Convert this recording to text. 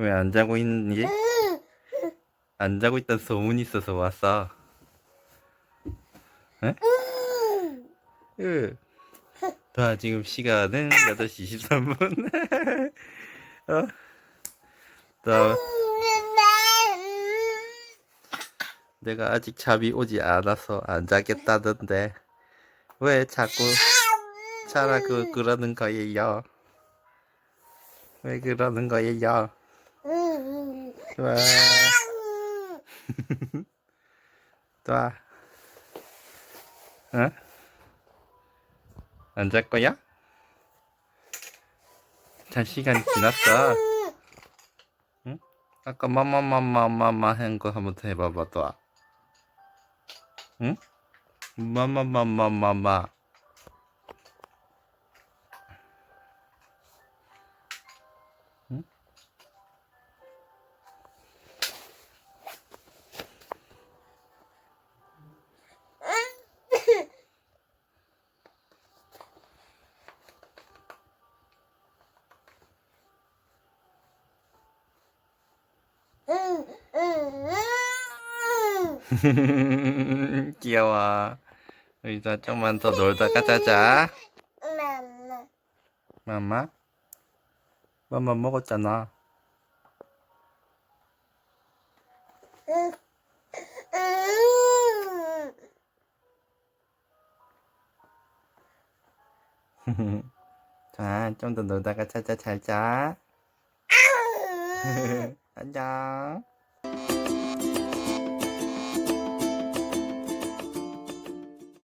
왜 안 자고 있니? 안 자고 있다는 소문이 있어서 왔어. 에? 응. 자, 지금 시간은 8시 23분. 어? 자, 내가 아직 잠이 오지 않아서 안 자겠다던데. 왜 자꾸 자라고 그러는 거예요? 왜 그러는 거예요? 좋아. 좋아. 응? 안 잘 거야? 잘 시간이 지났어. 응? 아까 마마마마마마 한거 한번 더 해봐봐, 또. 응? 마마마마마마. 귀여워. 우리도 좀만 더 놀다가 자자. 마마? 마마 먹었잖아. 자, 좀 더 놀다가 자자, 잘 자. 안녕.